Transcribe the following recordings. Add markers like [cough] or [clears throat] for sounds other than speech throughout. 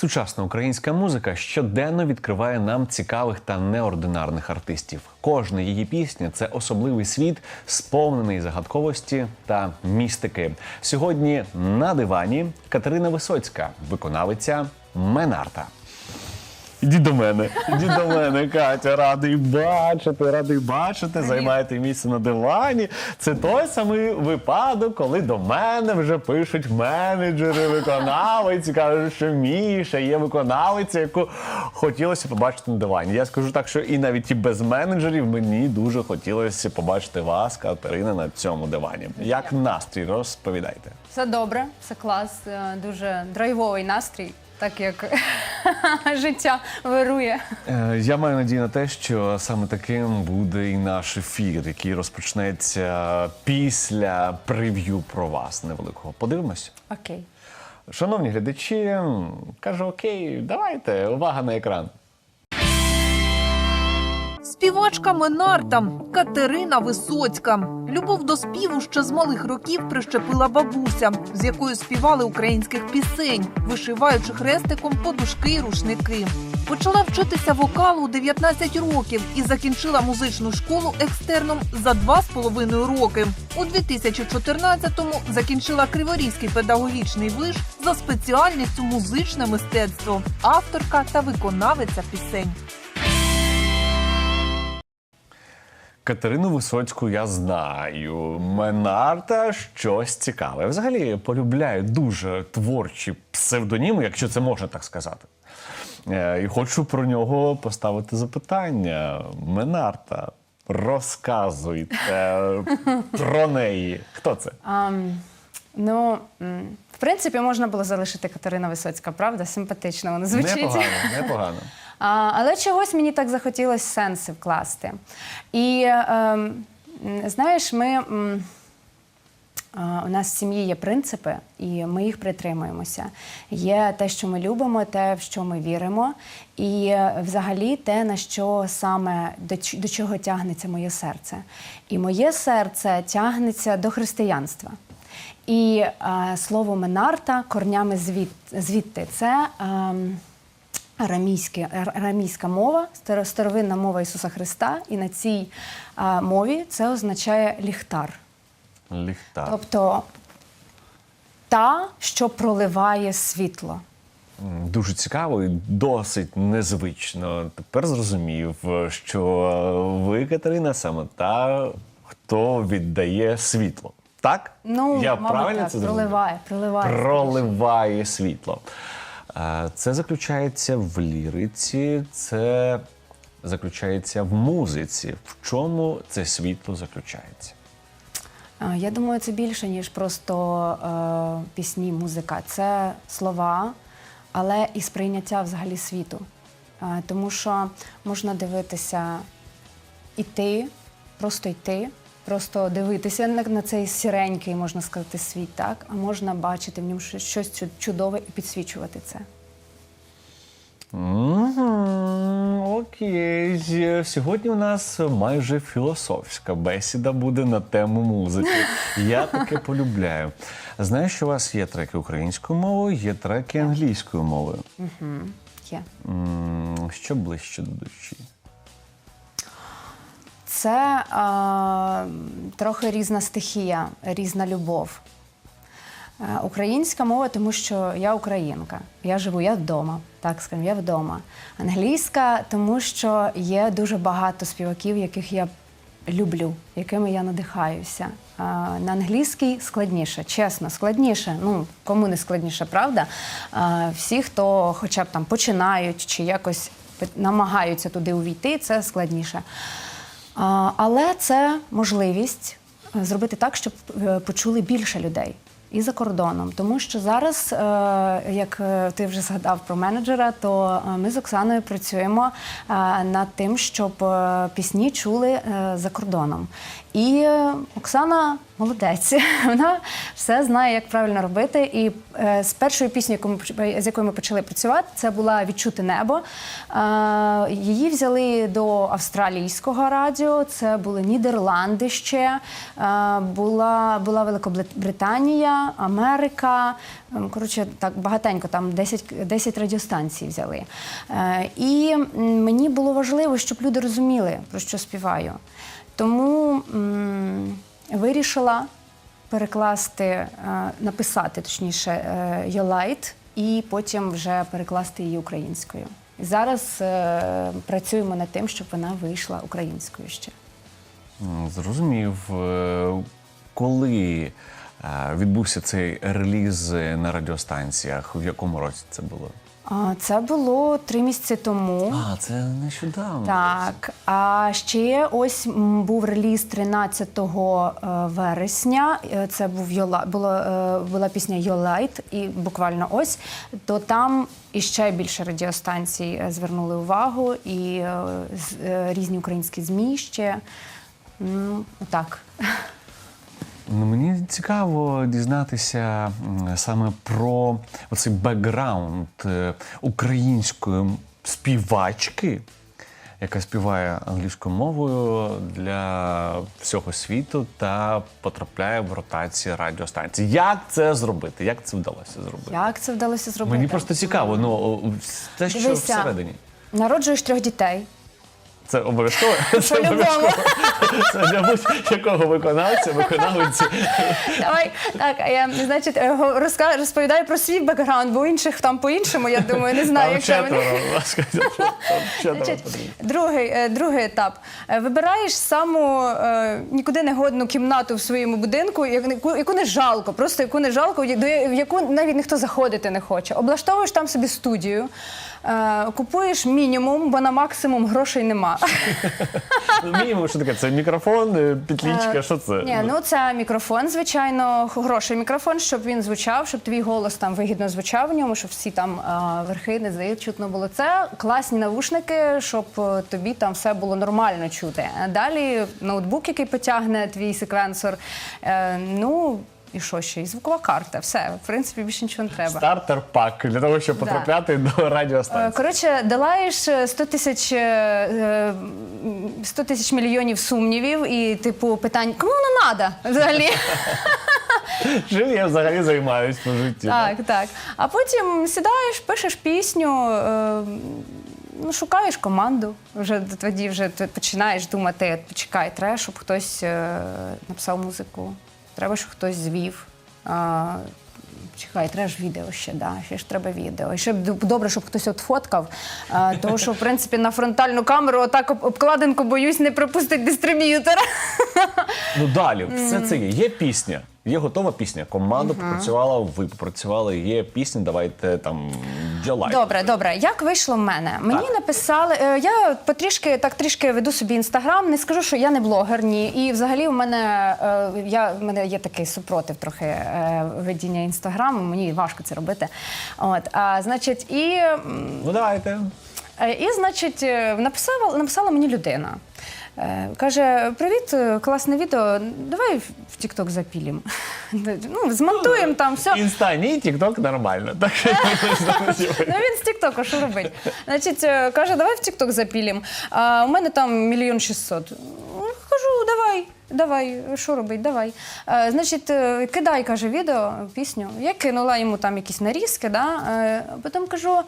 Сучасна українська музика щоденно відкриває нам цікавих та неординарних артистів. Кожна її пісня це особливий світ, сповнений загадковості та містики. Сьогодні на дивані Катерина Висоцька, виконавиця Менарта. Іди до мене, іди до мене, Катя, радий бачити, радий бачити. Займаєте місце на дивані. Це той самий випадок, коли до мене вже пишуть менеджери, виконавиці, кажуть, що Міша є виконавиця, яку хотілося побачити на дивані. Я скажу так, що і навіть і без менеджерів мені дуже хотілося побачити вас, Катерина, на цьому дивані. Як настрій, розповідайте. Все добре, все клас, е, дуже драйвовий настрій, так як [laughs] життя вирує. Е, Я маю надію на те, що саме таким буде і наш ефір, який розпочнеться після прев'ю про вас невеликого. Подивимось. Окей. Шановні глядачі, кажу окей, давайте, увага на екран. Співачка Менарта Катерина Висоцька. Любов до співу ще з малих років прищепила бабуся, з якою співали українських пісень, вишиваючи хрестиком подушки й рушники. Почала вчитися вокалу у 19 років і закінчила музичну школу екстерном за два з половиною роки. У 2014-му закінчила Криворізький педагогічний виш за спеціальністю музичне мистецтво, авторка та виконавиця пісень. Катерину Висоцьку я знаю. Менарта щось цікаве. Взагалі полюбляю дуже творчі псевдоніми, якщо це можна так сказати. Е, І хочу про нього поставити запитання. Менарта, розказуйте [laughs] про неї. Хто це? Ам, ну, в принципі, можна було залишити Катерина Висоцька, правда? Симпатично вона звучить. Непогано, непогано. Але чогось мені так захотілося сенси вкласти. І ем, знаєш, ми. У нас в сім'ї є принципи, і ми їх притримуємося. Є те, що ми любимо, те, в що ми віримо, і е, взагалі те, на що саме до, чого тягнеться моє серце. І моє серце тягнеться до християнства. І е, слово менарта корнями звід, звідти це. ем, арамійське, арамійська мова, старовинна мова Ісуса Христа, і на цій а, мові це означає ліхтар. Ліхтар. Тобто та, що проливає світло. Дуже цікаво і досить незвично. Тепер зрозумів, що ви, Катерина, саме та, хто віддає світло. Так? Ну, Я мабуть, правильно так, це зрозумів? проливає, проливає. Проливає світло. Це заключається в ліриці, це заключається в музиці. В чому це світло заключається? Я думаю, це більше, ніж просто е, пісні, музика. Це слова, але і сприйняття взагалі світу. Е, тому що можна дивитися, іти, просто йти, просто дивитися на, цей сіренький, можна сказати, світ, так? А можна бачити в ньому щось- чудове і підсвічувати це. Окей. Сьогодні у нас майже філософська бесіда буде на тему музики. Я таке полюбляю. Знаєш, що у вас є треки українською мовою, є треки англійською мовою. Є. Що ближче до душі? Це е, трохи різна стихія, різна любов. Е, Українська мова, тому що я українка. Я живу, я вдома, так скажемо, я вдома. Англійська, тому що є дуже багато співаків, яких я люблю, якими я надихаюся. Е, На англійській складніше, чесно, складніше. Ну, кому не складніше, правда? Е, Всі, хто хоча б там починають чи якось намагаються туди увійти, це складніше. Але це можливість е, зробити так, щоб е, почули більше людей і за кордоном. Тому що зараз, е, як е, ти вже згадав про менеджера, то е, ми з Оксаною працюємо над тим, щоб пісні чули за кордоном. І Оксана молодець. [laughs] Вона все знає, як правильно робити. І з першої пісні, яку з якою ми почали працювати, це була Відчути небо. Її взяли до австралійського радіо. Це були Нідерланди ще, була, була Великобританія, Америка. Ем, Коротше, так багатенько, там 10, 10 радіостанцій взяли. Е, і мені було важливо, щоб люди розуміли, про що співаю. Тому вирішила перекласти, е, написати точніше е, Йолайт і потім вже перекласти її українською. Зараз е, працюємо над тим, щоб вона вийшла українською ще. Зрозумів, Е, коли е, відбувся цей реліз на радіостанціях, в якому році це було? Це було три місяці тому. А, це нещодавно. Так, а ще ось був реліз 13 е, вересня. Е, Це був Йола, було, е, була пісня Йолайт, і буквально ось. То там іще більше радіостанцій звернули увагу, і різні українські змі ще. М, Так. [laughs] Ну, мені цікаво дізнатися саме про оцей бекграунд е, української співачки, яка співає англійською мовою для всього світу та потрапляє в ротації радіостанцій. Як це зробити? Як це вдалося зробити? Як це вдалося зробити? Мені просто цікаво, ну те, що Дивися. всередині. Народжуєш трьох дітей. Це обов'язково. Це обов'язково. Це для будь-якого виконавця, виконавиці. Давай так, а я значить розка- розповідаю про свій бекграунд, бо інших там по-іншому, я думаю, не знаю, якщо Значить, потрібно. другий, е, другий етап. Е, Вибираєш саму е, нікуди не годну кімнату в своєму будинку, як- яку, яку не жалко, просто яку не жалко, до в яку навіть ніхто заходити не хоче. Облаштовуєш там собі студію, е, купуєш мінімум, бо на максимум грошей нема. [laughs] Ну, Мінімум, що таке? Це мікрофон, е, петлічка, що це? Ні, ну це мікрофон, звичайно, хороший мікрофон, щоб він звучав, щоб твій голос там вигідно звучав в ньому, щоб всі там а, верхи, низи чутно було. Це класні навушники, щоб е, тобі там все було нормально чути. А Далі ноутбук, який потягне твій секвенсор. Е, ну і що ще? І звукова карта. Все, в принципі, більше нічого не треба. Стартер пак для того, щоб потрапляти до Е, радіостанції. Коротше, долаєш е, 100 тисяч е, е, 100 тисяч мільйонів сумнівів і типу питань, кому воно треба взагалі? [laughs] Чим я взагалі займаюсь по житті? Так, так. А потім сідаєш, пишеш пісню, е, ну, шукаєш команду. Вже тоді вже ти починаєш думати, почекай, треба, щоб хтось е, написав музику, треба, щоб хтось звів. А, Чекай, треба ж відео ще, да, ще ж треба відео. І ще б добре, щоб хтось от фоткав. А, тому що, в принципі, на фронтальну камеру отак об- обкладинку боюсь не пропустить дистриб'ютор. Ну далі, все це є. Є пісня. Є готова пісня. Команда попрацювала, ви попрацювали, є пісня, давайте там ділай. Добре, добре. Як вийшло в мене? Мені Так. написали. е, Я потрішки так трішки веду собі інстаграм. Не скажу, що я не блогер, ні. І взагалі у мене е, я в мене є такий супротив трохи е, ведіння інстаграму. Мені важко це робити. От а значить, і м, Ну давайте. Е, І, значить, е, написала, написала мені людина. Е, Каже: Привіт, е, класне відео. Давай в- Тікток запілім. [laughs] Ну, змонтуємо там все. Інста, ні, тік-ток нормально. Так, [laughs] Ну він з Тіктоку, що робить? Значить, е, каже, давай в Тікток запілім. А у мене там мільйон шістсот. Кажу, давай. Давай, що робить, давай. Е, значить, е, кидай, каже, відео, пісню. Я кинула йому там якісь нарізки, да? е, потім кажу: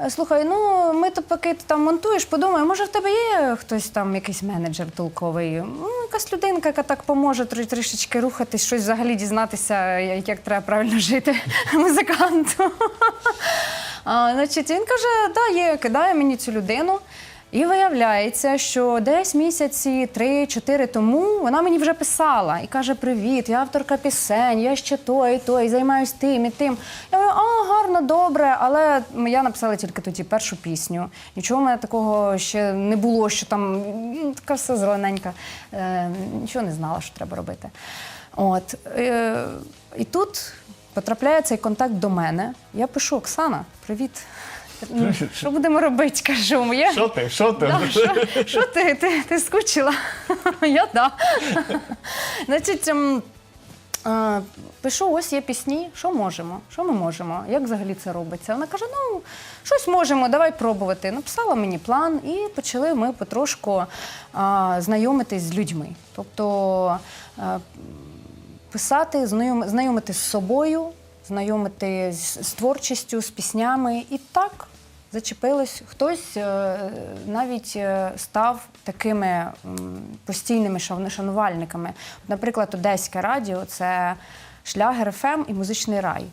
е, слухай, ну ми то поки ти там монтуєш, подумай, може в тебе є хтось там, якийсь менеджер толковий, ну, якась людинка, яка так поможе трішечки рухатись, щось взагалі дізнатися, як треба правильно жити [laughs] музиканту. [laughs] Значить, він каже, да, є, кидає мені цю людину. І виявляється, що десь місяці три-чотири тому вона мені вже писала і каже: Привіт, я авторка пісень, я ще той, і той, займаюсь тим і тим. Я говорю, а гарно, добре, але я написала тільки тоді першу пісню. Нічого в мене такого ще не було, що там така все зелененька. Е, нічого не знала, що треба робити. От е, і тут потрапляє цей контакт до мене. Я пишу: Оксана, привіт. Ну, Що будемо робити? Кажу. Я... Що ти? Що ти? Да, що, що ти, ти? Ти скучила? [laughs] Я да. Значить, ем, пишу, ось є пісні, що можемо? Що ми можемо? Як взагалі це робиться? Вона каже: ну, щось можемо, давай пробувати. Написала мені план, і почали ми потрошку а, знайомитись з людьми. Тобто писати, знайом- знайомити з собою, знайомити з, з творчістю, з піснями. І так зачепилось. Хтось е, навіть е, став такими постійними шанувальниками. Наприклад, Одеське радіо це шлягер ФМ і музичний рай.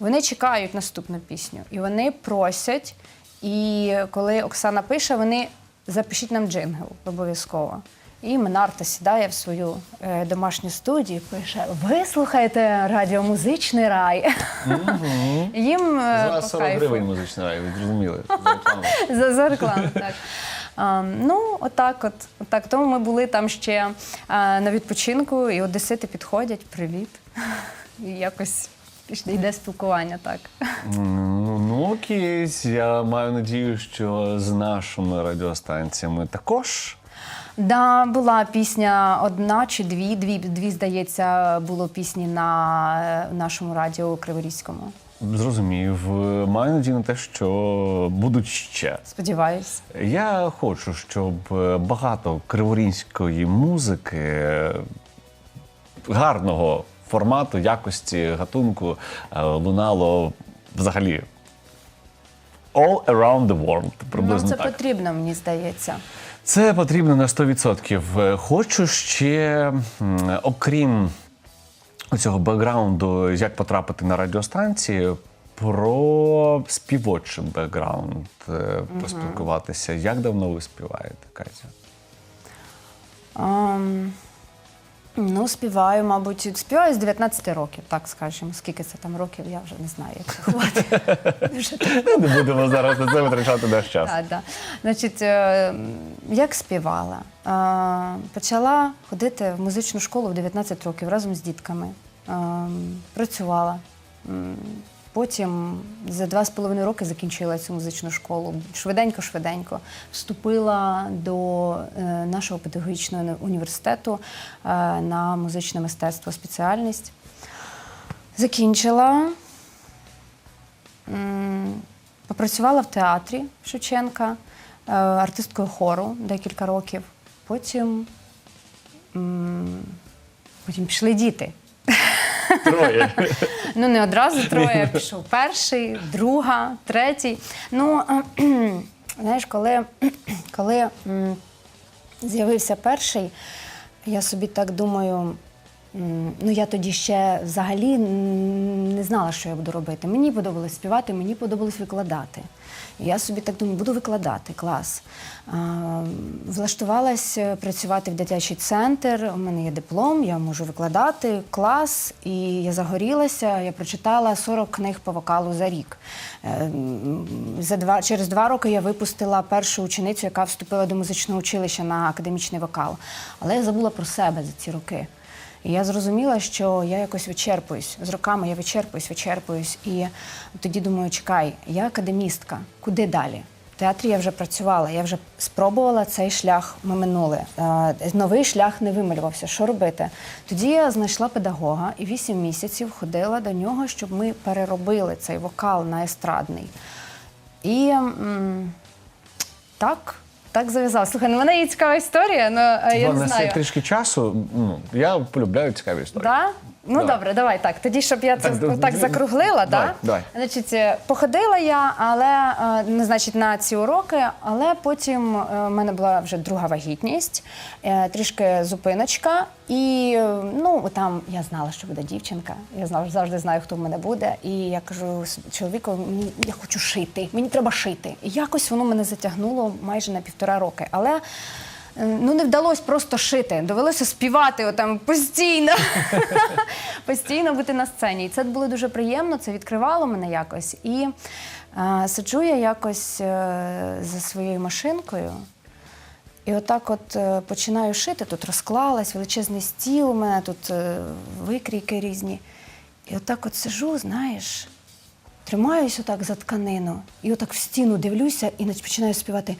Вони чекають наступну пісню, і вони просять. І коли Оксана пише, вони запишіть нам джингл обов'язково. І Менарта сідає в свою е, домашню студію, і пише: Ви слухаєте радіомузичний рай. Їм е, За по 40 кайфу. гривень музичний рай, ви зрозуміли. за рекламу. [laughs] За, за рекламу, так. А, ну, отак, от, отак. Тому ми були там ще а, на відпочинку, і одесити підходять, привіт. І якось йде спілкування, так. Ну, ну окей, я маю надію, що з нашими радіостанціями також. Да, була пісня одна чи дві, дві, дві здається, було пісні на е, нашому радіо Криворізькому. Зрозумів. Маю надію на те, що будуть ще. Сподіваюсь. Я хочу, щоб е, багато криворізької музики е, гарного формату, якості, гатунку лунало взагалі all around the world. Приблизно ну, це так. потрібно, мені здається. Це потрібно на 100%. Е, Хочу ще, окрім цього бекграунду, як потрапити на радіостанції, про співочий бекграунд е, поспілкуватися. Як давно ви співаєте, Катя? Ам, ну, співаю, мабуть, співаю з 19 років, так скажемо. Скільки це там років, я вже не знаю, як це хватить. [laughs] Не будемо зараз на це витрачати наш час. Так, так. Значить, е, як співала? Е, Почала ходити в музичну школу в 19 років разом з дітками. Е, Працювала. Потім за два з половиною роки закінчила цю музичну школу. Швиденько-швиденько вступила до е, нашого педагогічного університету е, на музичне мистецтво спеціальність. Закінчила. Попрацювала в театрі Шевченка, е, артисткою хору декілька років. Потім, потім пішли діти. Троє. [laughs] Ну, не одразу троє. Пішов перший, друга, третій. Ну, [clears throat] знаєш, коли, [clears throat] коли з'явився перший, я собі так думаю. Ну, я тоді ще взагалі не знала, що я буду робити. Мені подобалось співати, мені подобалось викладати. Я собі так думаю, буду викладати клас. А, влаштувалась е, працювати в дитячий центр. У мене є диплом, я можу викладати клас. І я загорілася. Я прочитала 40 книг по вокалу за рік. Е, За два, через два роки я випустила першу ученицю, яка вступила до музичного училища на академічний вокал. Але я забула про себе за ці роки. І я зрозуміла, що я якось вичерпуюсь. З роками я вичерпуюсь, вичерпуюсь. І тоді думаю, чекай, я академістка, куди далі? В театрі я вже працювала, я вже спробувала цей шлях, ми минули. Е, Новий шлях не вималювався. Що робити? Тоді я знайшла педагога і вісім місяців ходила до нього, щоб ми переробили цей вокал на естрадний. І так, так зав'язав. Слухай, ну в мене є цікава історія, але я У не нас є знаю. трішки часу. Ну, я полюбляю цікаві історії. Да? Ну Давай. добре, давай так. Тоді, щоб я це Так, так, закруглила, Давай, да? давай. Значить, е, походила я, але е, не значить на ці уроки, але потім е, в мене була вже друга вагітність, е, трішки зупиночка. І е, ну там я знала, що буде дівчинка. Я знала, завжди знаю, хто в мене буде. І я кажу чоловіку, мені я хочу шити, мені треба шити. І якось воно мене затягнуло майже на півтора роки. Але Ну, не вдалося просто шити. Довелося співати отам постійно. [laughs] постійно бути на сцені. І це було дуже приємно, це відкривало мене якось. І е, сиджу я якось е, за своєю машинкою. І отак от е, починаю шити, тут розклалась, величезний стіл у мене, тут е, викрійки різні. І отак от сижу, знаєш, тримаюсь отак за тканину, і отак в стіну дивлюся і починаю співати.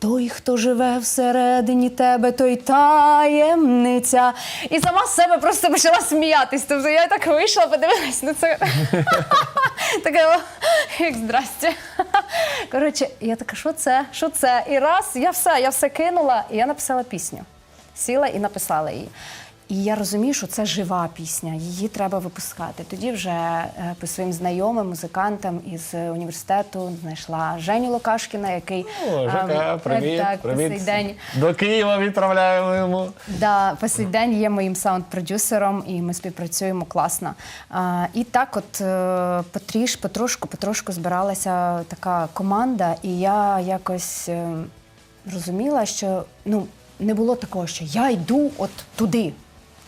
Той, хто живе всередині тебе, той таємниця. І сама з себе просто почала сміятись. Тобто я так вийшла, подивилась на це. [laughs] Таке, як здрасте. Коротше, я така, що це? Що це? І раз, я все, я все кинула, і я написала пісню. Сіла і написала її. І я розумію, що це жива пісня, її треба випускати. Тоді вже е, по своїм знайомим музикантам із університету знайшла Женю Лукашкіна, який О, Жека, е, привіт, так, по привіт. день До Києва відправляємо йому. Да, по сей день є моїм саунд-продюсером, і ми співпрацюємо класно. А, і так, от е, потріш, потрошку, потрошку збиралася така команда, і я якось е, розуміла, що ну, не було такого, що я йду от туди.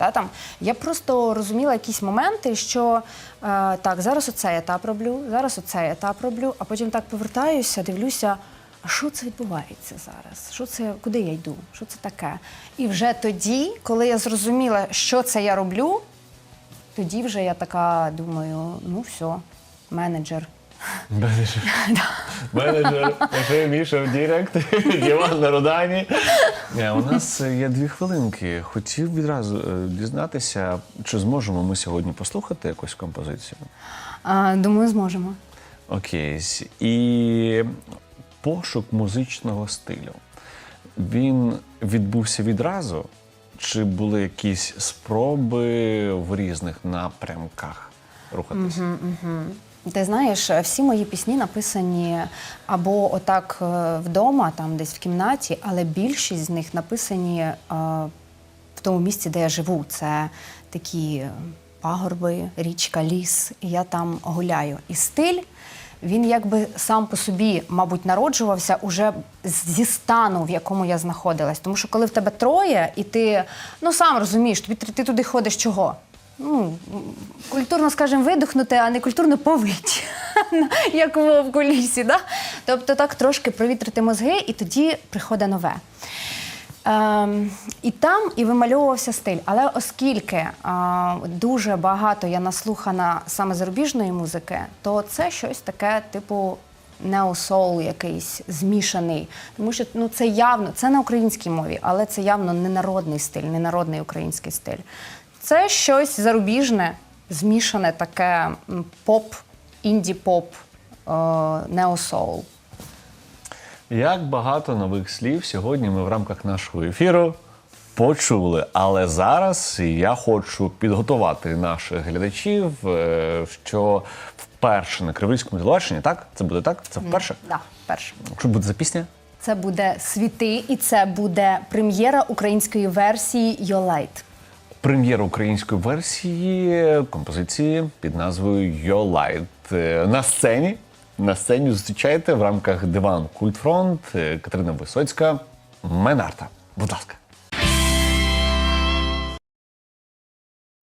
Та, там. Я просто розуміла якісь моменти, що е, так, зараз оцей етап роблю, зараз оцей етап роблю, а потім так повертаюся, дивлюся, а що це відбувається зараз? Що це, куди я йду? Що це таке? І вже тоді, коли я зрозуміла, що це я роблю, тоді вже я така думаю: ну все, менеджер. Менеджер. Менеджер вже Міша в Дірект, Діван [laughs] на Рудані. Е, У нас є дві хвилинки. Хотів відразу е, дізнатися, чи зможемо ми сьогодні послухати якусь композицію. А, думаю, зможемо. Окей. І пошук музичного стилю. Він відбувся відразу, чи були якісь спроби в різних напрямках рухатися? Ти знаєш, всі мої пісні написані або отак е, вдома, там десь в кімнаті, але більшість з них написані е, в тому місці, де я живу. Це такі е, пагорби, річка, ліс, і я там гуляю. І стиль. Він якби сам по собі, мабуть, народжувався уже зі стану, в якому я знаходилась. Тому що коли в тебе троє, і ти ну сам розумієш, тобі ти туди ходиш чого? Ну, культурно, скажімо, видихнути, а не культурно повить, [laughs] як вовк у лісі. Да? Тобто так трошки провітрити мозги, і тоді приходить нове. Ем, і там і вимальовувався стиль. Але оскільки е, дуже багато я наслухана саме зарубіжної музики, то це щось таке, типу. Неосоул якийсь змішаний, тому що ну це явно це на українській мові, але це явно не народний стиль, не народний український стиль. Це щось зарубіжне, змішане таке поп, інді-поп, е, неосоул. Як багато нових слів сьогодні ми в рамках нашого ефіру почули. Але зараз я хочу підготувати наших глядачів, е, що вперше на Кривильському телебаченні, так? Це буде так? Це вперше? Да, перше. Що буде за пісня? Це буде світи, і це буде прем'єра української версії Йолайт. Прем'єра української версії композиції під назвою Your Light. Е, На сцені. На сцені зустрічаєте в рамках диван Культфронт е, Катерина Висоцька, Менарта. Будь ласка.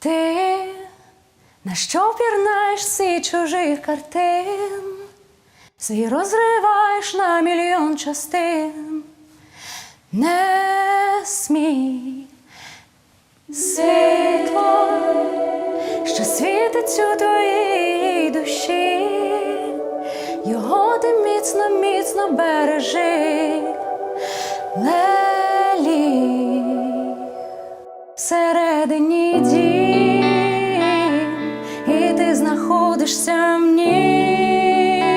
Ти на що пірнаєш всі чужих картин, свій розриваєш на мільйон частин, не смій світло, що світить у твоїй душі, його ти міцно, міцно бережи, лелі всередині дім, і ти знаходишся в нім.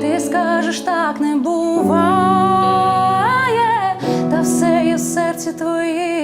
Ти скажеш, так не буває, та все є в серці твоїм.